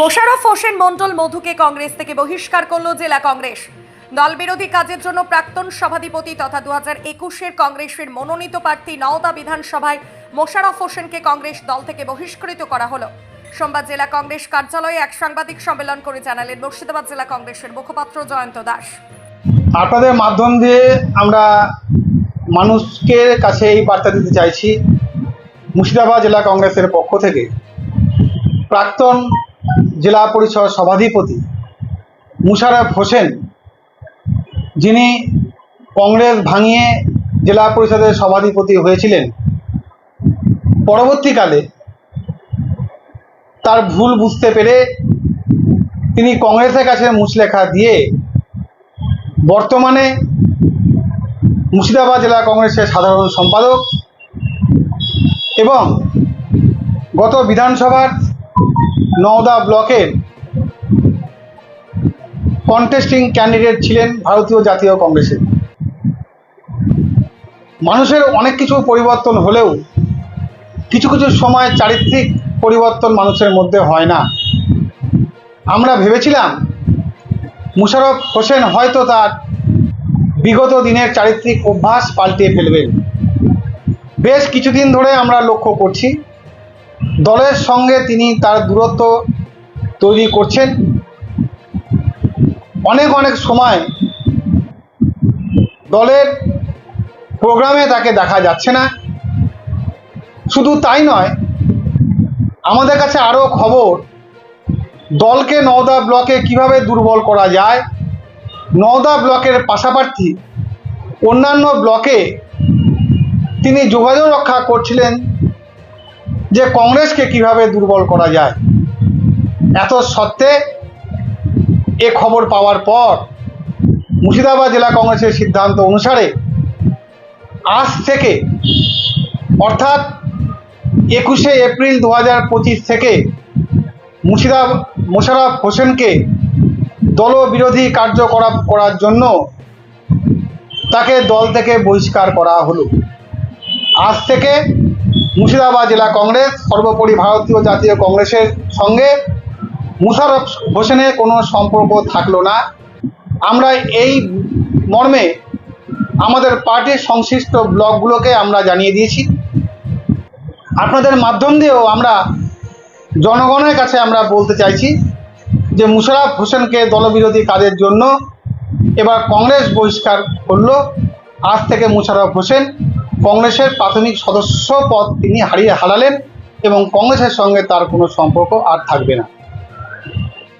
মোশাররফ হোসেন মন্ডল মধুকে কংগ্রেস থেকে বহিষ্কার করল জেলা কংগ্রেস। দল বিরোধী কাজের জন্য প্রাক্তন সভাধিপতি তথা দু হাজার একুশের কংগ্রেসের মনোনীত প্রার্থী নওদা বিধানসভায় মোশারফ হোসেনকে কংগ্রেস দল থেকে বহিষ্কৃত করা হলো। সোমবার জেলা কংগ্রেস কার্যালয়ে এক সাংবাদিক সম্মেলন করে জানালেন মুর্শিদাবাদ জেলা কংগ্রেসের মুখপাত্র জয়ন্ত দাস। আপনাদের মাধ্যম দিয়ে আমরা মানুষকে কাছে এই বার্তা দিতে চাইছি, মুর্শিদাবাদ জেলা কংগ্রেসের পক্ষ থেকে। প্রাক্তন জেলা পরিষদ সভাধিপতি মুশারফ হোসেন, যিনি কংগ্রেস ভাঙিয়ে জেলা পরিষদের সভাধিপতি হয়েছিলেন, পরবর্তীকালে তার ভুল বুঝতে পেরে তিনি কংগ্রেসের কাছে মুচলেখা দিয়ে বর্তমানে মুর্শিদাবাদ জেলা কংগ্রেসের সাধারণ সম্পাদক এবং গত বিধানসভার নওদা ব্লকের কন্টেস্টিং ক্যান্ডিডেট ছিলেন ভারতীয় জাতীয় কংগ্রেসের। মানুষের অনেক কিছু পরিবর্তন হলেও কিছু কিছু সময় চারিত্রিক পরিবর্তন মানুষের মধ্যে হয় না। আমরা ভেবেছিলাম মুশারফ হোসেন হয়তো তার বিগত দিনের চারিত্রিক অভ্যাস পাল্টে ফেলবেন বেশ কিছুদিন ধরে আমরা লক্ষ্য করছি দলের সঙ্গে তিনি তার দূরত্ব তৈরি করছেন। অনেক অনেক সময় দলের প্রোগ্রামে তাকে দেখা যাচ্ছে না। শুধু তাই নয়, আমাদের কাছে আরও খবর, দলকে নওদা ব্লকে কীভাবে দুর্বল করা যায়, নওদা ব্লকের পাশাপাশি অন্যান্য ব্লকে তিনি যোগাযোগ রক্ষা করছিলেন যে কংগ্রেসকে কীভাবে দুর্বল করা যায়। এত সত্ত্বে এ খবর পাওয়ার পর মুর্শিদাবাদ জেলা কংগ্রেসের সিদ্ধান্ত অনুসারে আজ থেকে, অর্থাৎ একুশে এপ্রিল দু হাজার পঁচিশ থেকে মুর্শিদাবাদ মোশাররফ হোসেনকে দলবিরোধী কার্যকলাপ করার জন্য তাকে দল থেকে বহিষ্কার করা হলো। আজ থেকে মুর্শিদাবাদ জেলা কংগ্রেস, সর্বোপরি ভারতীয় জাতীয় কংগ্রেসের সঙ্গে মুশারফ হোসেনের কোনো সম্পর্ক থাকল না। আমরা এই মর্মে আমাদের পার্টির সংশ্লিষ্ট ব্লকগুলোকে আমরা জানিয়ে দিয়েছি। আপনাদের মাধ্যম দিয়েও আমরা জনগণের কাছে আমরা বলতে চাইছি যে মুশারফ হোসেনকে দলবিরোধী কাজের জন্য এবার কংগ্রেস বহিষ্কার করল। আজ থেকে মুশারফ হোসেন কংগ্রেসের প্রাথমিক সদস্য পদ তিনি হারিয়ে হারালেন এবং কংগ্রেসের সঙ্গে তার কোনো সম্পর্ক আর থাকবে না।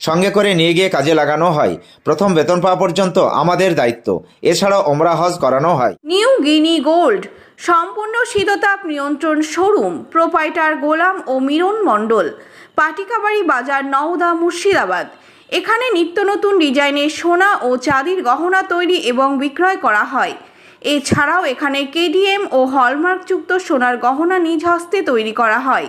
সঙ্গে করে নিয়ে গিয়ে কাজে লাগানো হয়। প্রথম বেতন পাওয়া পর্যন্ত আমাদের দায়িত্ব। এছাড়াও ওমরা হজ করানো হয়। নিউ গিনি গোল্ড, সম্পূর্ণ শীততাপ নিয়ন্ত্রণ শোরুম, প্রোপাইটার গোলাম ও মিরন মণ্ডল, পাটিকাবাড়ি বাজার নওদা মুর্শিদাবাদ। এখানে নিত্য নতুন ডিজাইনের সোনা ও চাঁদির গহনা তৈরি এবং বিক্রয় করা হয়। এছাড়াও এখানে কেডিএম ও হলমার্কযুক্ত সোনার গহনা নিজ হস্তে তৈরি করা হয়।